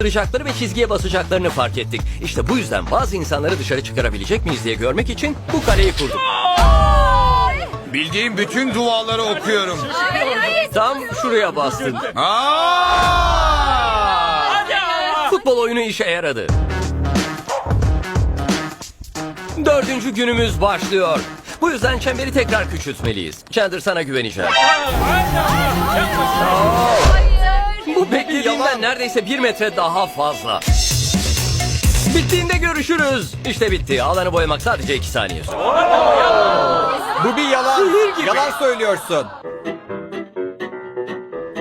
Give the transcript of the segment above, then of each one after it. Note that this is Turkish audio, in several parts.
Kıracakları ve çizgiye basacaklarını fark ettik. İşte bu yüzden bazı insanları dışarı çıkarabilecek miyiz diye görmek için bu kaleyi kurduk. Bildiğim bütün duaları okuyorum. Tam şuraya bastın. Futbol oyunu işe yaradı. Dördüncü günümüz başlıyor. Bu yüzden çemberi tekrar küçültmeliyiz. Chandler sana güveneceğim. Bu beklediğimden neredeyse bir metre daha fazla. Bittiğinde görüşürüz. İşte bitti. Alanı boyamak sadece iki saniye sürdü. Bu bir yalan. Sihir gibi. Yalan söylüyorsun.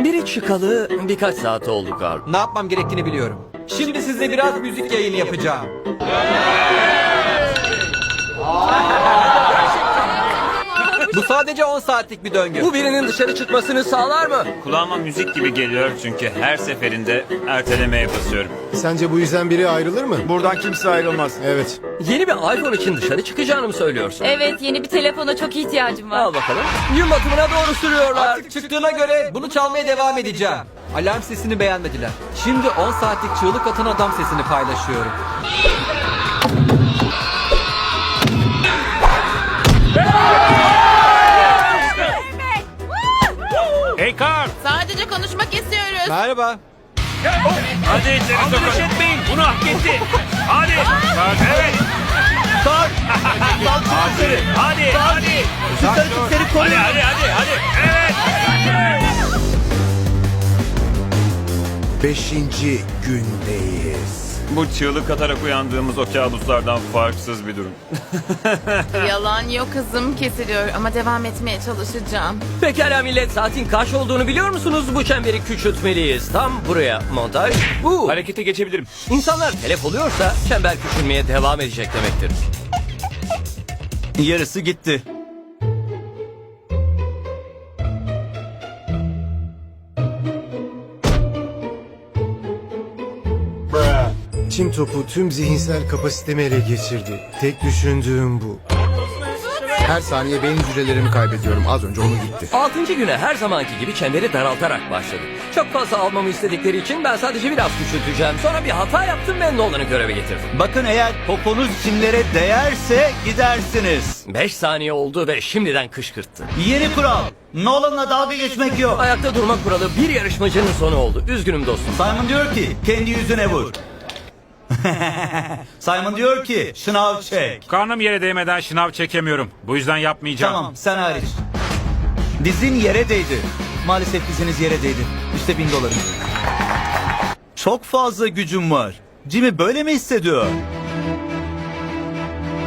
Biri çıkalı birkaç saat oldu Carl. Ne yapmam gerektiğini biliyorum. Şimdi size biraz müzik yayını yapacağım. Bu sadece 10 saatlik bir döngü. Bu birinin dışarı çıkmasını sağlar mı? Kulağıma müzik gibi geliyor çünkü her seferinde ertelemeye basıyorum. Sence bu yüzden biri ayrılır mı? Buradan kimse ayrılmaz. Evet. Yeni bir iPhone için dışarı çıkacağını mı söylüyorsun? Evet yeni bir telefona çok ihtiyacım var. Al bakalım. Gün batımına doğru sürüyorlar. Artık çıktığına göre bunu çalmaya devam edeceğim. Alarm sesini beğenmediler. Şimdi 10 saatlik çığlık atan adam sesini paylaşıyorum. Hey Merhaba. Hadi içeri sokun. etmeyin. Bunu hak etti. Hadi. Evet. Hadi. Hadi. Hadi. Hadi hadi hadi hadi. Evet. Beşinci gündeyiz. Bu çığlık atarak uyandığımız o kabuslardan farksız bir durum. Yalan yok kızım kesiliyor ama devam etmeye çalışacağım. Pekala millet saatin kaç olduğunu biliyor musunuz? Bu çemberi küçültmeliyiz. Tam buraya montaj. Bu. Harekete geçebilirim. İnsanlar telef oluyorsa çember küçülmeye devam edecek demektir. Yarısı gitti. Çim topu tüm zihinsel kapasitemi ele geçirdi. Tek düşündüğüm bu. Her saniye beyin hücrelerimi kaybediyorum. Az önce onu gitti. Altıncı güne her zamanki gibi çemberi daraltarak başladık. Çok fazla almamı istedikleri için ben sadece biraz küçülteceğim. Sonra bir hata yaptım ve Nolan'ı göreve getirdim. Bakın eğer poponuz çimlere değerse gidersiniz. 5 saniye oldu ve şimdiden kışkırttı. Yeni kural. Nolan'la dalga geçmek yok. Ayakta durma kuralı bir yarışmacının sonu oldu. Üzgünüm dostum. Simon diyor ki kendi yüzüne vur. Simon diyor ki şınav çek. Karnım yere değmeden şınav çekemiyorum. Bu yüzden yapmayacağım. Tamam sen hariç. Dizin yere değdi. Maalesef diziniz yere değdi. İşte bin dolarım. Çok fazla gücüm var. Jimmy böyle mi hissediyor?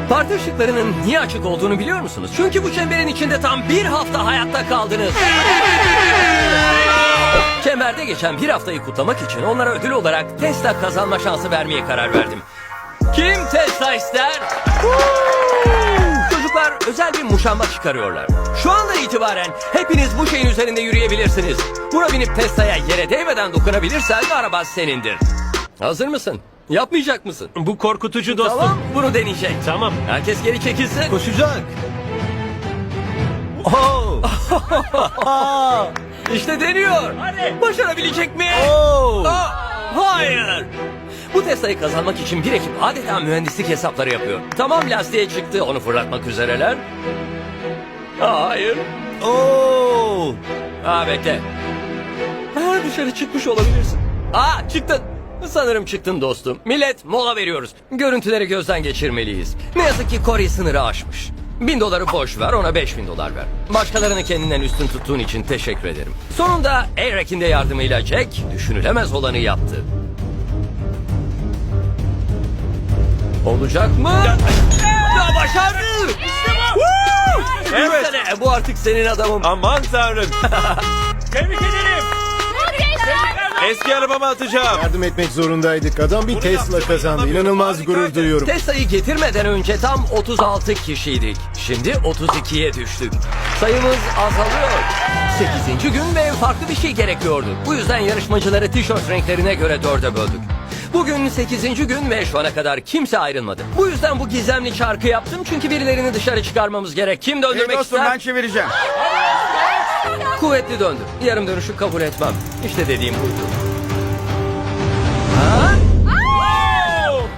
Parti ışıklarının niye açık olduğunu biliyor musunuz? Çünkü bu çemberin içinde tam bir hafta hayatta kaldınız. Çemberde geçen bir haftayı kutlamak için onlara ödül olarak Tesla kazanma şansı vermeye karar verdim. Kim Tesla ister? Çocuklar özel bir muşamba çıkarıyorlar. Şu anda itibaren hepiniz bu şeyin üzerinde yürüyebilirsiniz. Buna binip Tesla'ya yere değmeden dokunabilirsen araba senindir. Hazır mısın? Yapmayacak mısın? Bu korkutucu dostum. Tamam bunu deneyecek. Tamam. Herkes geri çekilsin. Koşacak. Oh! İşte deniyor. Başarabilecek mi? Oh! Aa, hayır. Bu Tesla'yı kazanmak için bir ekip adeta mühendislik hesapları yapıyor. Tamam lastiğe çıktı onu fırlatmak üzereler. Aa, hayır. Oh! Aa bekle. Ha, dışarı çıkmış olabilirsin. Aa çıktın. Sanırım çıktın dostum. Millet mola veriyoruz. Görüntüleri gözden geçirmeliyiz. Ne yazık ki Corey sınırı aşmış. Bin doları boş ver ona beş bin dolar ver. Başkalarını kendinden üstün tuttuğun için teşekkür ederim. Sonunda Erek'in de yardımıyla Jack düşünülemez olanı yaptı. Olacak mı? Ya başardı! Düşünsene, bu artık senin adamın. Aman tanrım. Tebrik ederim. Eski arabama atacağım. Yardım etmek zorundaydık. Adam bir Tesla kazandı. İnanılmaz gurur duyuyorum. Tesla'yı getirmeden önce tam 36 kişiydik. Şimdi 32'ye düştük. Sayımız azalıyor. 8. gün ve farklı bir şey gerekiyordu. Bu yüzden yarışmacıları tişört renklerine göre dörde böldük. Bugün 8. gün ve şu ana kadar kimse ayrılmadı. Bu yüzden bu gizemli çarkı yaptım çünkü birilerini dışarı çıkarmamız gerek. Kim döndürmek dostum ister? ben çevireceğim. Kuvvetli döndür. Yarım dönüşü kabul etmem. İşte dediğim buydu. Ha?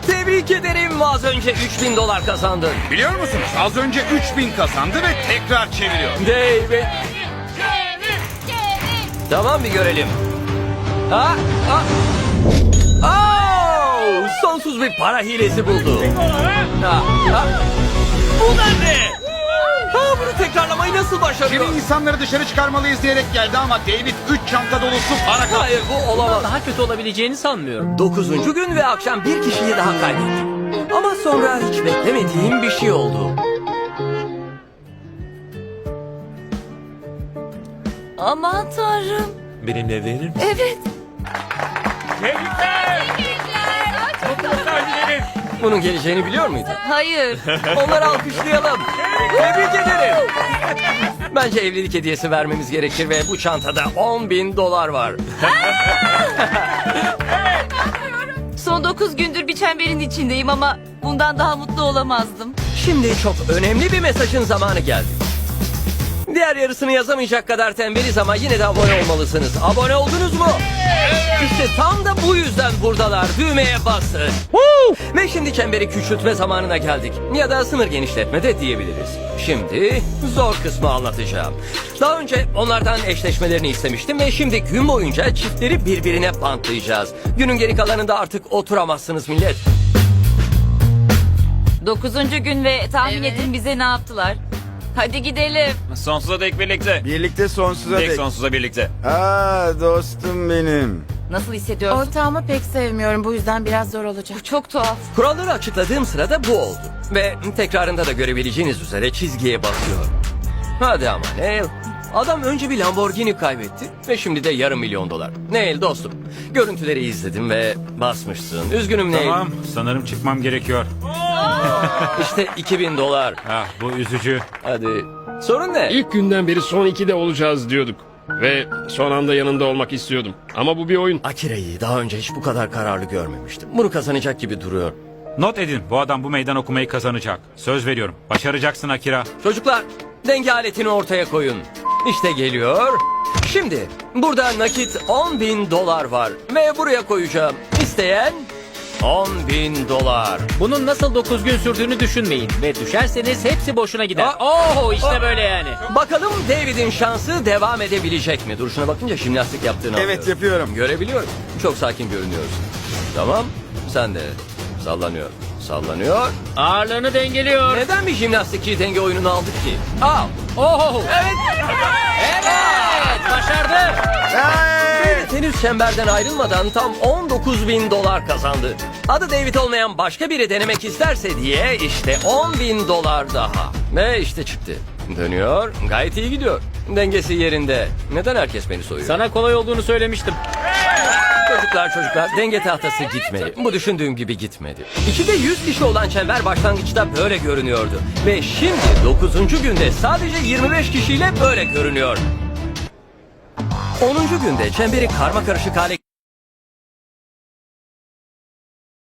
Tebrik ederim az önce 3000 dolar kazandın. Biliyor musunuz? Az önce 3000 kazandı ve tekrar çeviriyor. David. Tamam bir görelim. Ha? Ha? Oh! Sonsuz bir para hilesi buldu. Ha? Ha? Bu da ne? Tekrarlamayı nasıl başarıyor? Şimdi insanları dışarı çıkarmalıyız diyerek geldi ama David 3 çanta dolusu para kaptı. Hayır bu olamaz. Daha kötü olabileceğini sanmıyorum. Dokuzuncu gün ve akşam bir kişiyi daha kaybettik. Ama sonra hiç beklemediğim bir şey oldu. Aman tanrım. Benimle evlenir misin? Evet. Tebrikler. Bunun geleceğini biliyor muydun? Hayır. Onları alkışlayalım. Tebrik ederim. Bence evlilik hediyesi vermemiz gerekir ve bu çantada 10 bin dolar var. Son 9 gündür bir çemberin içindeyim ama bundan daha mutlu olamazdım. Şimdi çok önemli bir mesajın zamanı geldi. Diğer yarısını yazamayacak kadar tembeliz ama yine de abone olmalısınız. Abone oldunuz mu? İşte tam da bu yüzden buradalar. Düğmeye basın. Ve şimdi çemberi küçültme zamanına geldik. Ya da sınır genişletme de diyebiliriz. Şimdi zor kısmı anlatacağım. Daha önce onlardan eşleşmelerini istemiştim ve şimdi gün boyunca çiftleri birbirine bantlayacağız. Günün geri kalanında artık oturamazsınız millet. 9. gün ve tahmin Evet. edin bize ne yaptılar. Hadi gidelim. Sonsuza dek birlikte. Birlikte sonsuza Tek sonsuza birlikte. Ha dostum benim. Nasıl hissediyorsun? Ortağımı pek sevmiyorum. Bu yüzden biraz zor olacak. Bu çok tuhaf. Kuralları açıkladığım sırada bu oldu. Ve tekrarında da görebileceğiniz üzere çizgiye basıyor. Hadi ama Neil. Adam önce bir Lamborghini kaybetti ve şimdi de yarım milyon dolar. Neil dostum, görüntüleri izledim ve basmışsın. Üzgünüm Neil. Tamam sanırım çıkmam gerekiyor. İşte 2000 dolar. Ah bu üzücü. Hadi. Sorun ne? İlk günden beri son ikide olacağız diyorduk. Ve son anda yanında olmak istiyordum. Ama bu bir oyun. Akira'yı daha önce hiç bu kadar kararlı görmemiştim. Bunu kazanacak gibi duruyor. Not edin bu adam bu meydan okumayı kazanacak. Söz veriyorum. Başaracaksın Akira. Çocuklar denge aletini ortaya koyun. İşte geliyor. Şimdi burada nakit 10 bin dolar var ve buraya koyacağım. İsteyen 10 bin dolar. Bunun nasıl 9 gün sürdüğünü düşünmeyin. Ve düşerseniz hepsi boşuna gider. Aa, Oo işte aa. böyle yani. Bakalım David'in şansı devam edebilecek mi? Duruşuna bakınca jimnastik yaptığını Evet anlıyorum. yapıyorum. Görebiliyorum. Çok sakin görünüyorsun. Tamam. Sen de. Sallanıyor. Sallanıyor. Ağırlığını dengeliyor. Neden bir jimnastikçi denge oyununu aldık ki? Al. Oho. Evet. Evet başardı. David henüz çemberden ayrılmadan tam 19 bin dolar kazandı. Adı David olmayan başka biri denemek isterse diye işte 10 bin dolar daha. Ve işte çıktı. Dönüyor. Gayet iyi gidiyor. Dengesi yerinde. Neden herkes beni soyuyor? Sana kolay olduğunu söylemiştim. Çocuklar çocuklar denge tahtası gitmedi. Bu düşündüğüm gibi gitmedi. İçinde 100 kişi olan çember başlangıçta böyle görünüyordu. Ve şimdi 9. günde sadece 25 kişiyle böyle görünüyor. 10. günde çemberi karma karışık hale